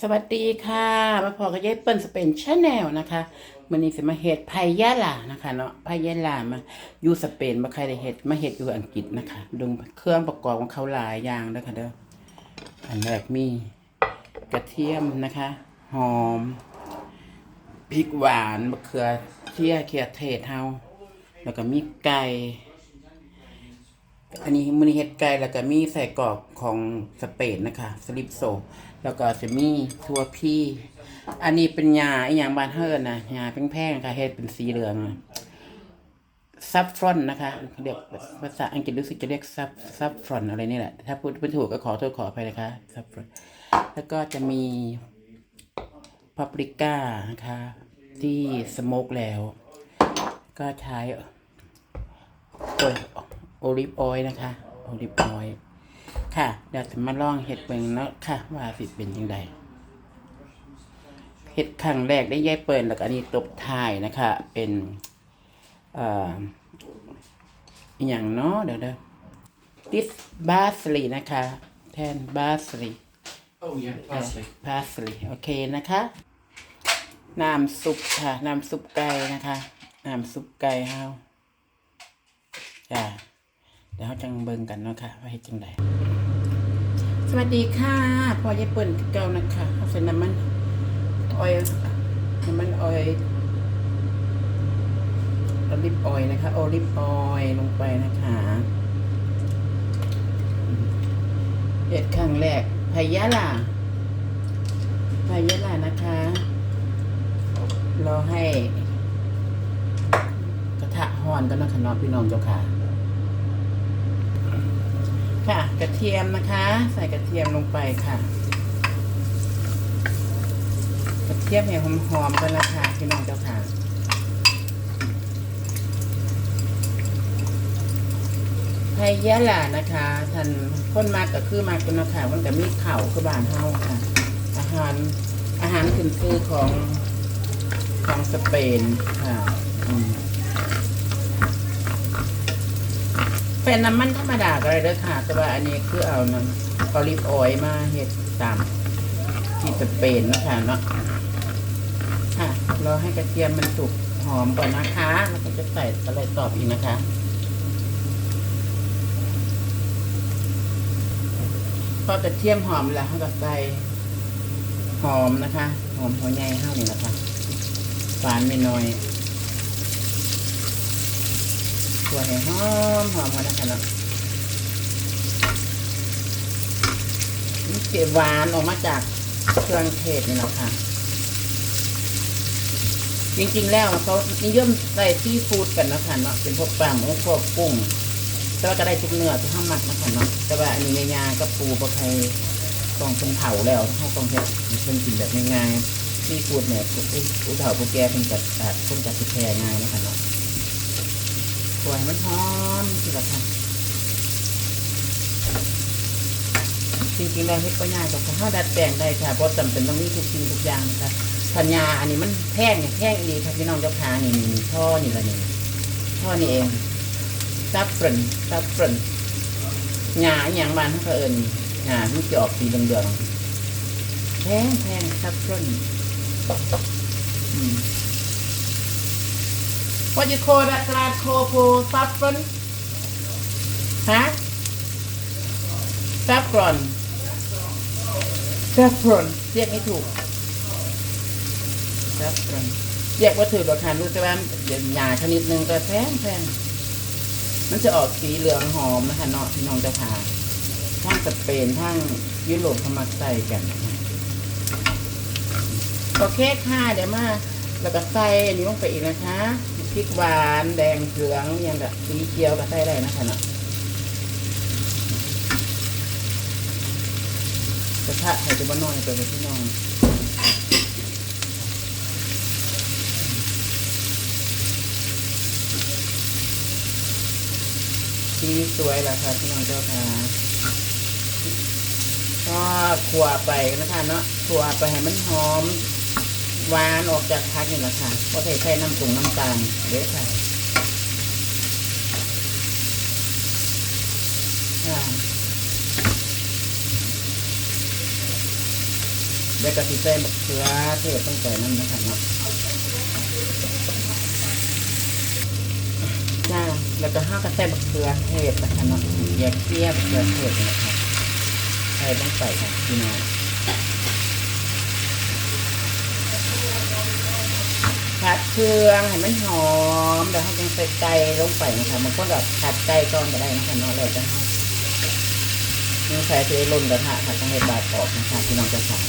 สวัสดีค่ะ มาพอกับยายเปิ้ลสเปนชาแนลนะคะมันนี้สิมาเฮ็ดไพยาลานะคะเนาะไพยาลามาอยู่สเปนมาใครได้เฮ็ดมาเฮ็ดอยู่อังกฤษนะคะดึงเครื่องประกอบของเขาหลายอย่างเด้อค่ะเด้ออันแรกมีกระเทียมนะคะหอมพริกหวานมะเขือเทียเขียเทศเฮาแล้วก็มีไก่อันนี้มือนี้เฮ็ดไก่แล้วก็มีใส่กรอกของสเปนนะคะสลิปโซ แล้วก็จะมีทั่วพี่ อันนี้เป็นยาอีหยังบานเฮิร์นนะยาแพงๆค่ะเฮ็ดเป็นสีเหลืองซับฟรอนนะคะเรียกภาษาอังกฤษรู้สึกจะเรียกซับซับฟรอนอะไรนี่แหละ ถ้าพูดไม่ถูกก็ขอโทษขออภัยนะคะซับฟรอนแล้วก็จะมีปาปริก้านะคะที่สโมกแล้ว ก็ใช้โอ้ยโอลิฟออยล์นะคะโอลิฟออยล์ ค่ะ เดี๋ยวจะมาลองเห็ดเบิ่งเนาะค่ะ ว่าสิเป็นยังไงเห็ดครั้งแรกได้ย่ายเปิลแล้วก็อันนี้ตบท้ายนะคะ เป็นเอ่ออหย่างเนาะเดี๋ยวเดี๋ยว this parsley นะคะ แทน parsley Oh yeah, parsley. parsley โอเคนะคะ น้ำซุปค่ะ น้ำซุปไก่นะคะ น้ำซุปไก่เฮาจ้า เดี๋ยวเราจังเบิ่งกันเนาะค่ะว่าเฮ็ดจังไดสวัสดีค่ะพอยายเปิ่นเก่านะคะเอาใส่น้ำมันออยน้ำมันออยล์โอลิฟออยนะคะโอลิฟออยลงไปนะคะเฮ็ดครั้งแรกพายาล่ะพายาล่ะนะคะ รอให้ กระทะฮ้อนก็นะคะน้องพี่น้องเจ้าค่ะ ค่ะ กระเทียมนะคะ ใส่กระเทียมลงไปค่ะ กระเทียมให้หอมๆกันนะคะพี่น้องเจ้าค่ะไทยยะล่ะนะคะท่านคนมากก็คือมากกันนะคะมันก็มีเข่าคือบานเฮาค่ะ อาหารอาหารขึ้นชื่อของของสเปนค่ะ เป็นน้ำมันธรรมดาก็เลยเด้อค่ะ แต่ว่าอันนี้คือเอาน้ำออลิฟออยล์มาเฮ็ดตามที่สเปนนะคะเนาะค่ะรอให้กระเทียมมันสุกหอมก่อนนะคะแล้วก็จะใส่อะไรตอบอีกนะคะพอกระเทียมหอมแล้วเขาก็ใส่หอมนะคะ หอมหัวใหญ่เท่านี้นะคะฝานไม่น้อย ตัวให้หอมหอมกันนะคะเนาะนี่เก็บหวานออกมาจากเครื่องเทศนี่แหละค่ะ จริงๆแล้วเขานิยมใส่ซีฟู้ดกันนะคะเนาะเป็นพวกปลาหมูพวกกุ้งแต่ว่าก็ได้ทุกเนื้อที่ห้ามักนะคะเนาะแต่ว่าอันนี้ง่ายๆก็ปูปลาไข่ต้องเป็นเผาแล้วให้ต้องเฮ็ดเพิ่นกินแบบง่ายๆซีฟู้ดเนี่ยผู้ผู้เฒ่าผู้แก่เพิ่นจัดอาจเพิ่นจัดสิแพรง่ายนะคะเนาะ สวยมันหอมสิละค่ะจริงๆแล้วเฮ็ดก็ง่ายแต่ถ้าดัดแปลงได้ค่ะเพราะจำเป็นต้องมีทุกสิ่งทุกอย่างนะคะสัญญาอันนี้มันแพงเนี่ยแพงอีครับพี่น้องเจ้าขานี่ท่อนี่ละนี่ท่อนี่เองซับเฟรนซับเฟรนหญ้าอย่างบ้านเขาเอิญหญ้าที่จะออกสีเหลืองๆแพงแพงซับเฟรนอืม What you call that glass cocoa saffron ฮะ saffron saffron เรียกไม่ถูก saffron เรียกว่าถือหรอกค่ะรู้แต่ว่าเดี๋ยวหญ้าชนิดหนึ่งก็แพงแพงมันจะออกสีเหลืองหอมนะคะเนาะพี่น้องเจ้าค่ะทั้งสเปนทั้งยุโรปเขามาใส่กันนะคะโอเคค่ะเดี๋ยวมาแล้วก็ใส่อันนี้ลงไปอีกนะคะ พริกหวานแดงเหลืองยังกับสีเขียวก็ใส่ได้นะคะเนาะกระทะใส่จะบ้าน้อยไปเลยพี่น้องสีสวยล้วค่ะพี่น้องเจ้าค่ะก็ขัวไปนะคะเนาะขัวไปให้มันหอม หวานออกจากพักนี่แหละค่ะก็ใส่ใส่น้ำตรงน้ำตาลเด้อค่ะค่ะแล้วก็สิใส่มะเขือเทศต้องใส่น้ำนะคะเนาะจ้าแล้วก็ห้าก็ใส่มะเขือเทศนะคะเนาะแยกเทียบมะเขือเทศนะคะใส่ต้องใส่ค่ะพี่น้องผัด เครื่องให้มันหอมแล้วให้ยังใส่ไก่ลงไปนะคะมันก็แบบผัดไก่ก่อนก็ได้นะคะเนาะแล้วจะให้นี่ใส่เทลนกระทะค่ะต้องให้บาดออกนะคะพี่น้องจะสั่ง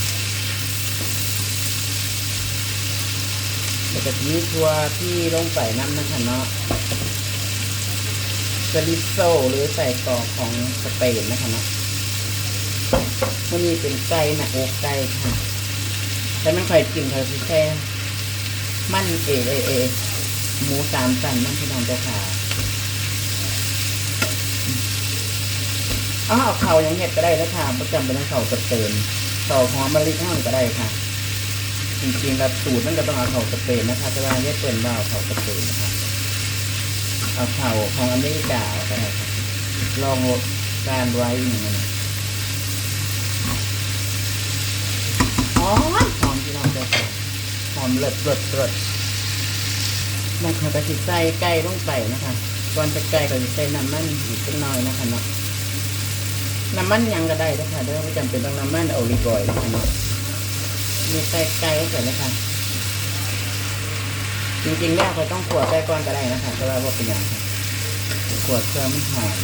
แล้วก็ทีทัวที่ลงไปน้ำนะคะเนาะสลิโซหรือใส่กรอกของสเปนนะคะเนาะมันนี้เป็นไก่นะอกไก่ค่ะแต่มันค่อยกินค่อยสิแค่ มันเอเอเอหมูสามสันนั่นพี่น้องเจ้าค่ะอ๋อเอาเข่าอย่างเห็ดก็ได้แล้วค่ะประจำเป็นต้งเข่าสเปนต่อหอมมะลิห้างก็ได้ค่ะ จริงๆแล้วสูตรมันก็ต้องเอาเข่าสเปนนะคะแต่ว่าเรียเป็นว่าเอาเข่าสเปนนะคะเอาเข่าของอเมริกาเอาก็ได้ครับลองลดการไว้อย่างนั้นนะหอมหอมที่เราจะใส่ หอมเลิศเลิศเลิศนะคะก็สิใส่ไก่ลงไปนะคะก่อนจะไก่ก็จะใส่น้ำมันอีกสักน่อยนะคะเนาะน้ำมันยังก็ได้นะคะเด้อไม่จำเป็นต้องน้ำมันโอลิฟออยล์นะคะเนาะมีไก่ไก่ก็เสร็จแล้วค่ะจริงๆแล้วเขาต้องขวดไก่ก้อนก็ได้นะคะเพราะว่าว่าเป็นอย่างขวดเครื่องมันหอม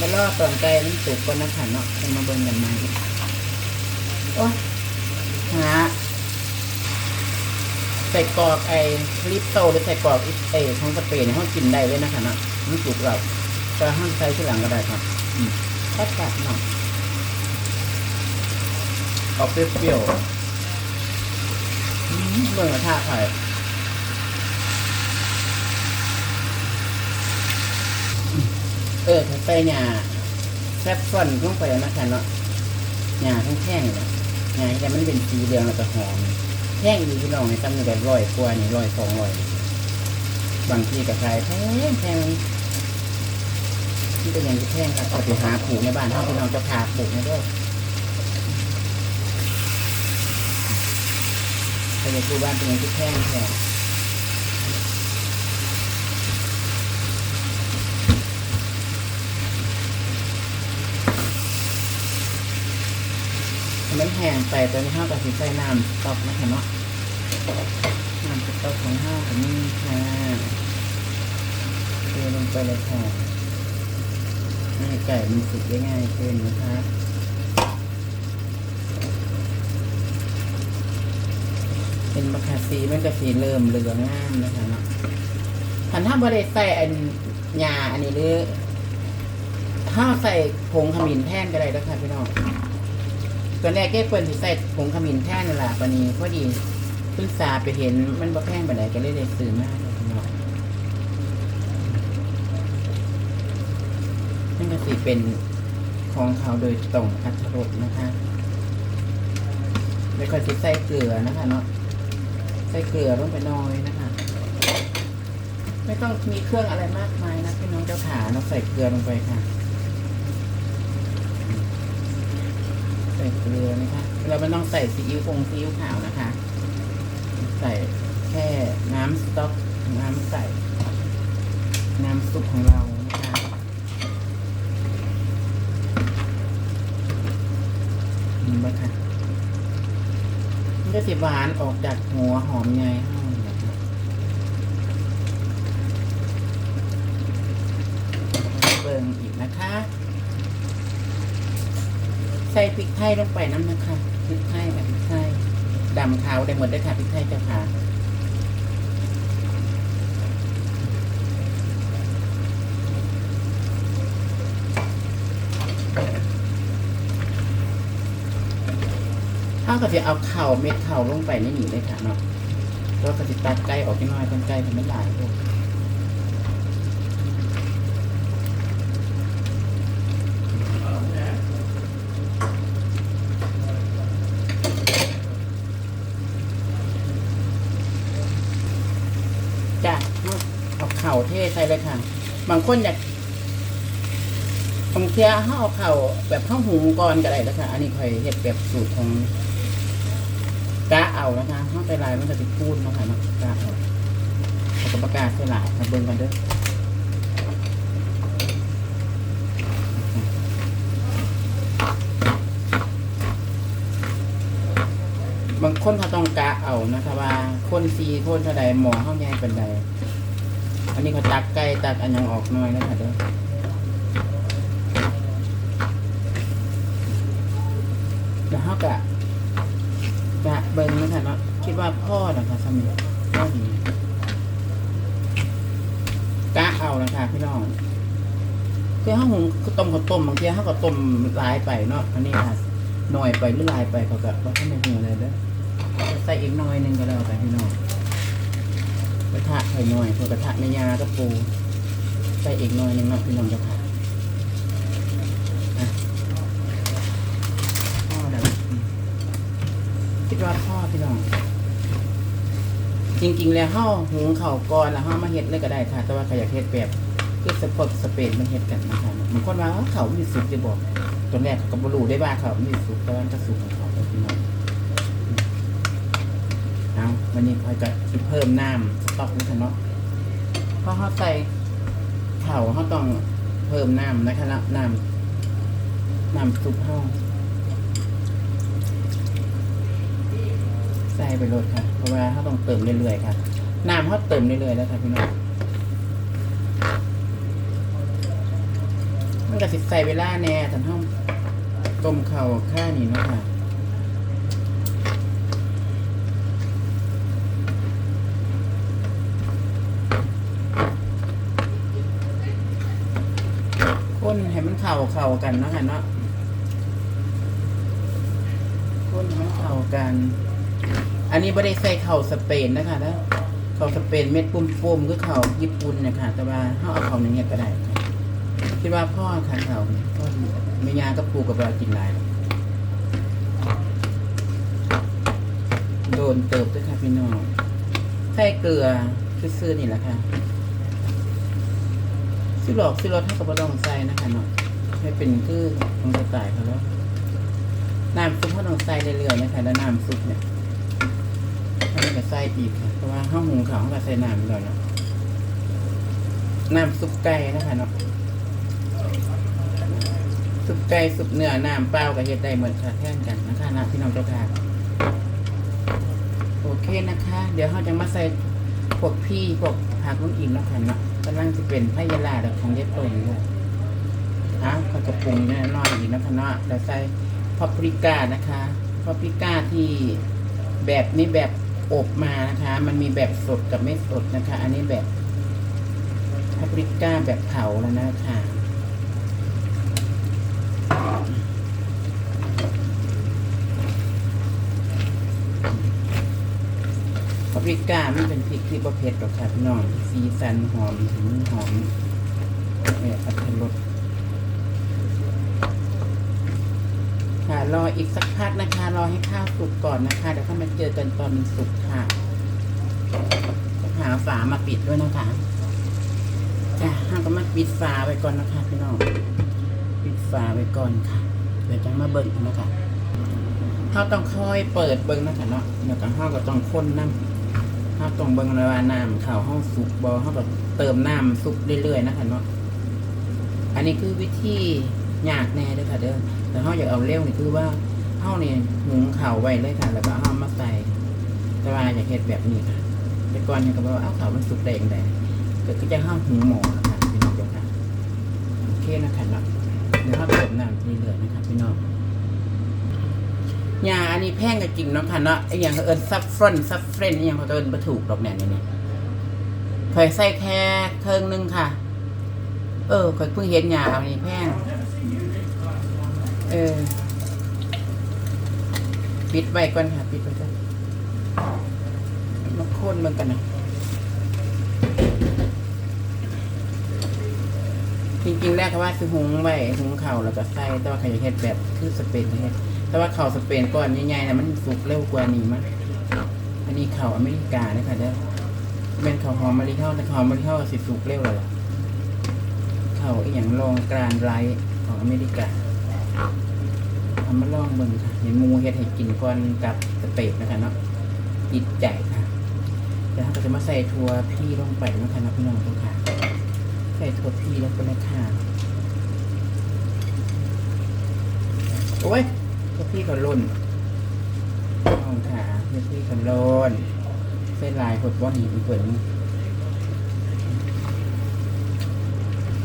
มารอตอนไก่มันสุกก่อนนะคะเนาะจะมาเบิ่งกันใหม่ โอ้ยหาใส่กรอกไอ้ลิปโตหรือใส่กรอกอิเอของสเปนในห้องกินได้เลยนะคะนะมันสุกเราจะห้องใส่ที่หลังก็ได้ครับอืมก็จัดหน่อยออกเปรี้ยวๆอืมเบิ่งกระทะไข่เออถ้าใส่หญ้าแซ่บซ่อนลงไปนะคะเนาะหญ้าทั้งแท่งเนี่ย หญ้าแต่มันเป็นสีเหลืองแล้วก็หอมแท่งดีพี่น้องในตั้งแต่ร้อยกว่านี่ร้อยสองร้อยบางทีก็ขายแพงแพงที่เป็นอย่างที่แพงครับเอาไปหาปลูกในบ้านถ้าพี่น้องจะพาปลูกนะด้วยถ้าอยากดูบ้านเป็นอย่างที่แพงแพง อันแห้งไปตอนนี้ห้ากับสีใส่น้ำตอกนะคะเนาะน้ำตอกของห้ากับนี่ค่ะเทลงไปเลยค่ะให้ไก่มันสุกได้ง่ายขึ้นนะคะเป็นมะขามสีมันก็สีเริ่มเหลืองงามนะคะเนาะหันถ้าบริใส่อันยาอันนี้หรือถ้าใส่ผงขมิ้นแท่นก็ได้แล้วค่ะพี่น้อง ตอนแรกแก้เปิดที่ใส่ผงขมิ้นแท่นนี่แหละปานี้พอดีเพิ่งสาไปเห็นมันบ่แพงไปไหนใดก็เลยได้ซื้อมาเลยพี่น้องนั่นก็สิเป็นของเขาโดยตรงอัตรสนะคะแล้วก็จะใส่เกลือนะคะเนาะใส่เกลือลงไปน้อยนะคะ ไม่ต้องมีเครื่องอะไรมากมายนะพี่น้องเจ้าขาเนาะใส่เกลือลงไปค่ะ ส่เกลือนะคะ เราไม่ต้องใส่ซีอิ๊วคงซีอิ๊วขาวนะคะ ใส่แค่น้ำสต๊อกน้ำใส่ น้ำซุปของเรานะคะนี่บ้าค่ะมันก็สิหวานออกจากหัวหอมไงห้องนะครับเบิ่งอีกนะคะ ใส่พริกไทยลงไปน้ำนะคะพริกไทยกับพริกไทยดำขาวได้หมดได้ค่ะพริกไทยเจ้าค่ะถ้าก็จะเอาเข่าเม็ดเข่าลงไปในนี่เลยค่ะเนาะแล้วก็จะตัดไก่ออกนิดหน่อยคนไก่ทำไม่หลายพวก ใส่เลยค่ะ บางคนอยากบางเทียเฮาเอาข้าแบบข้าวหุงก่อนก็ได้แล้วค่ะอันนี้ค่อยเฮ็ดแบบสูตรของกะเอานะคะเฮาไปลายมันก็สิดพูดเนาะค่ะเนาะกะเอาเอากับประกาศใส่หลายมาเบิ่งกันเด้อบางคนเขาต้องกะเอานะคะว่า คนซีคนเท่าใดหมอเขาใหญ่เป็นใด นนี้เขาตักไก่ตักอันยังออกหน้อยนะคะเด้อแล้วเขากะกะเบิ้งนะคะเนาะคิดว่าพ่อนะคะสมิพ่อดีกะเอานะคะพี่น้องคือข้าหุงคือต้มข้าวต้มบางทีข้าวก็ต้มลายไปเนาะอันนี้ค่ะหน่อยไปหรือลายไปเขาก็ว่าเขาไม่หุงเลยเด้อใส่อีกหน้อยหนึงก็แล้วไปพี่น้อง กระทะไข่หน่อยเพื่อกระทะในยาก็ปูใส่อีกหน้อยหนึงเนาะพี่น้องเจ้าค่ะอะพ่อแล้วอืมคิดว่าพ่อพี่น้อง จริง ๆ แล้วห่อหุงเข่าก่อนแล้วห่อมาเฮ็ดเลยก็ได้ค่ะ แต่ว่าใครอยากเฮ็ดแบบคือสปอตสเปนมันเฮ็ดกันนะคะบางคนว่าเอ้าเขามีสุกจะบอกตอนแรกเขาก็บ่รู้ได้ว่าเขามีสุกแต่ว่าก็สุกของเขาพี่น้อง วันนี้คอยจะเพิ่มน้ำสต๊อกนะคะเนาะเพราะเขาใส่เข่าเขาต้องเพิ่มน้ำนะคะน้ำน้ำซุปเขาใส่ไปรดค่ะ เพราะว่าเขาต้องเติมเรื่อยๆค่ะ น้ำเขาเติมเรื่อยๆแล้วค่ะพี่น้องมันก็สิใส่เวลาแน่แต่ห้องต้มเข่าข้านี่เนาะค่ะ คนให้มันเข่าเข่ากันเนาะค่ะเนาะคนให้มันเข่ากัน อันนี้ไม่ได้ใส่เข่าสเปนนะคะแล้วเข่าสเปนเม็ดปุ่มๆคือเข่าญี่ปุ่นเนะคะแต่ว่าเขาเอาเข่าอย่างเงี้ยก็ได้คิดว่าพ่อค่ะเข่าพ่อไม่ยากับปูกับเรากินลายโดนเติบด้วยค่ะพี่น้องใส่เกลือซื่อๆนี่แหละค่ะ สิหลอกสิรถให้กับต้องใส่นะคะเนาะให้เป็นคือของกระต่ายเขาแล้วน้ำซุปเขาต้องใส่เรื่อยๆนะคะแล้วน้ำซุปเนี่ยถ้ามันก็ใส่อีกค่ะเพราะว่าข้าวหุงขาวเขาก็ใส่น้ำเลยเนาะน้ำซุปไก่นะคะเนาะซุปไก่ซุปเนื้อน้ำเปล่ากับเฮ็ดได้เหมือนค่ะแท่งกันนะคะนะพี่น้องเจ้าค่ะโอเคนะคะ เดี๋ยวเขาจะมาใส่พวกพี่พวกผักนุ่นอีกแล้วค่ะเนาะ กำลังจะเป็นพยาลาดของเย็บตนเลยอ้าวข้าวกระปุงแนี่น้อยอีกนะคะเนาะเราใส่พาปริก้านะคะพาปริก้าที่แบบนี้แบบอบมานะคะ มันมีแบบสดกับไม่สดนะคะ อันนี้แบบพาปริก้าแบบเผาแล้วนะคะ พริก้าไม่เป็นพริกที่ประเภทหรอกค่ะพี่น้องสีสันหอมถึงหอมเนี่อัตรสค่ะรออีกสักพักนะคะ รอให้ข้าวสุกก่อนนะคะเดี๋ยวค่อยมาเจอกันตอนมันสุกค่ะหาฝามาปิดด้วยนะคะจ้ะห้ามก็มาปิดฝาไว้ก่อนนะคะพี่น้องปิดฝาไว้ก่อนค่ะเดี๋ยวจะมาเบิ่งนะคะเขาต้องค่อยเปิดเบิ่งนะคะเนาะเดี๋ยวกับห้าก็ต้องค้นน้ำถ้าต้องเบิ่งเลยว่าน้ำเข้าห้องสุกบอเขาก็เติมน้ำซุปเรื่อยๆนะคะเนาะอันนี้คือวิธียากแน่เลยค่ะเด้อแต่เขาอยากเอาเร็วนี่คือว่าเขาเนี่ยหุงข่าวไว้เลยค่ะ แล้วก็เอามาใส่แต่ว่าอยากเห็ดแบบนี้ค่ะแต่ก่อนเนี่ยก็บอกว่าเอาข่าวมันสุกได้ยังไงก็คือจะห้ามหุงหมอค่ะพี่น้องเจ้าค่ะโอเคนะคะเนาะเดี๋ยวเขาเติมน้ำเรื่อยๆนะคะพี่น้อง ยาอันนี้แพงก็จริงเนาะค่ะเนาะไอ้อย่างเขาเอิญซับฟรอนซับเฟรนอหย่างเขาเอิญมาถูกดอกแหน่เนี่ยนี่ยเคยใส่แค่เครื่องนึงค่ะ เออเคยเพิ่งเห็นยาอันนี้แพงเออปิดไว้ก่อนค่ะ ปิดไว้ก่อนมาโค่นมันกันนะจริงๆแรกก็ว่าคือหุงไว้หุงเข่าแล้วก็ใส่แต่ว่าใครอยากเฮ็ดแบบคือสเปนเฮ็ด แต่ว่าเขาวสเปนก่อนใหญ่ๆนะมันสุกเร็วกว่านี้มั้งอันนี้เขาวอเมริกาเนี่ยค่ะเด้อเป็นเขาวหอมมะลิเข้าแต่เขามะลิเข้าสิสุกเร็วเลยล่ะเขาวอหย่างลองกรานไรของอเมริกาเอามาลองเบิ่งค่ะเห็นมูเฮ็ดให้กินก่อนกับสเต็กนะคะเนาะติดใจค่ะเดี๋ยวเราจะมาใส่ถั่วพี่ลงไปนะคะนะพี่น้องทุกค่ะ ใส่ถั่วพี่ลงไปเลยค่ะโอ้ย พี่ก็ล่นน้องค่ะถั่วพี่ก็ล่นเส้นลายหดว่าหินเปิด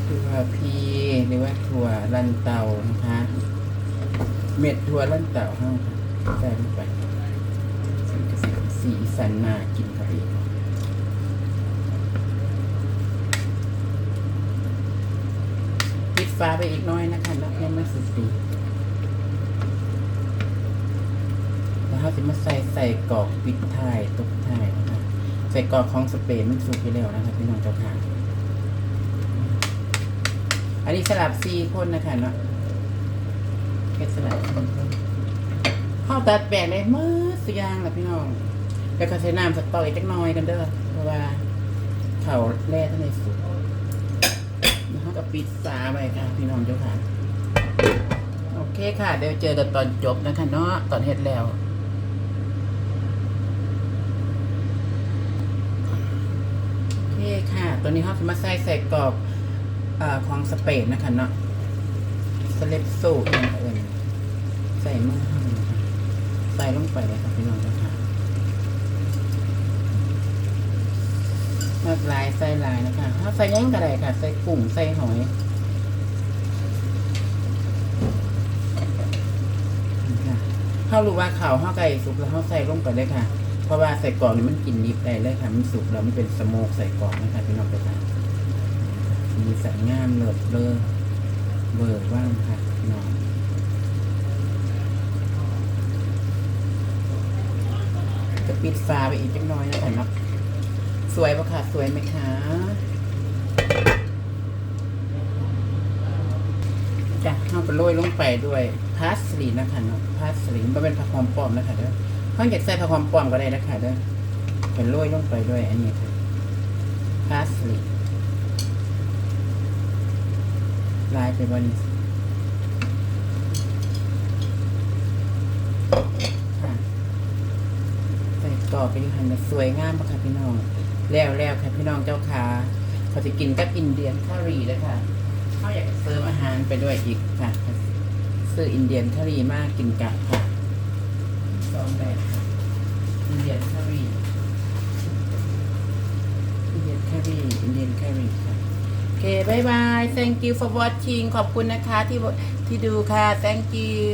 ถั่วพีหรือว่าถั่วลันเตานะคะเม็ดถั่วลันเตาห้าค่ะใส่ลงไปสีกสีสีสันน่ากินครับพี่ปิดฟ้าไปอีกน้อยนะคะแล้วยังไม่สุดดีแล้ว เขาจะมาใส่ใส่กรอกปิดท้ายตกท้ายนะคะใส่กรอกของสเปนมันสุกไปแล้วนะคะพี่น้องเจ้าค่ะ อันนี้สลับสี่คนนะคะเนาะแค่สลับสี่คนข้าวตัดแปลงเลยมือสุกอยางแหละพี่น้องแล้วก็ใช้น้ำสต๊อกอีกจักน้อยกันเด้อเพราะว่าเขาแร่ทั้งในสุกแล้วก็ปิดฝาไว้ค่ะ พี่น้องเจ้าค่ะ โอเคค่ะ เดี๋ยวเจอกันตอนจบนะคะเนาะตอนเฮ็ดแล้ว โอเคค่ะ ตัวนี้เขาจะมาใส่ใส่กรอบอของสเปนนะคะเนาะสเลปโซ่เองเอิญใส่มือห้าใส่ลงไปเลยครับพี่น้องเจ้าค่ะมากลายใส่ลายนะคะถ้าใส่ยังก็ได้ค่ะ ใส่กุ้งใส่หอยเขารู้ว่าข่าวข้าไก่สุกแล้วเขาใส่ลงไปเลยค่ะ เพราะว่าใส่กล่องนี่มันกินดิบได้เลยค่ะ มันสุกแล้วมันเป็นสโมกใส่กล่องนะคะพี่น้องเจ้าค่ะมีสายงามเลิศเลอเบิร์ว่างค่ะพี่น้องจะปิดฟ้าไปอีกจังน้อยนะคะเนาะสวยปะค่ะ สวยไหมคะจ้ะเอาไปโรยลงไปด้วยพาสลีนนะคะเนาะพาสลีนมันเป็นผักหอมป้อมนะคะเด้อ ข้างอยากใส่ผักหอมป้อมก็ได้นะคะเด้อเป็นโรยลงไปด้วยอันนี้ค่ะพาสลีลายไปบนค่ะใส่กรอบเป็นหันสวยงามปะค่ะพี่น้อง แล้วแล้วค่ะพี่น้องเจ้าขาเขาจะกินกับอินเดียนคารีเลยค่ะเขาอยากเสริมอาหารไปด้วยอีกค่ะซื้ออินเดียนคารีมากกินกับค่ะ องแบบอินเดียนคารีอินเดียนคารีอินเดียนคารีค่ะโอเคบายบาย thank you for watching ขอบคุณนะคะที่ที่ดูค่ะ thank you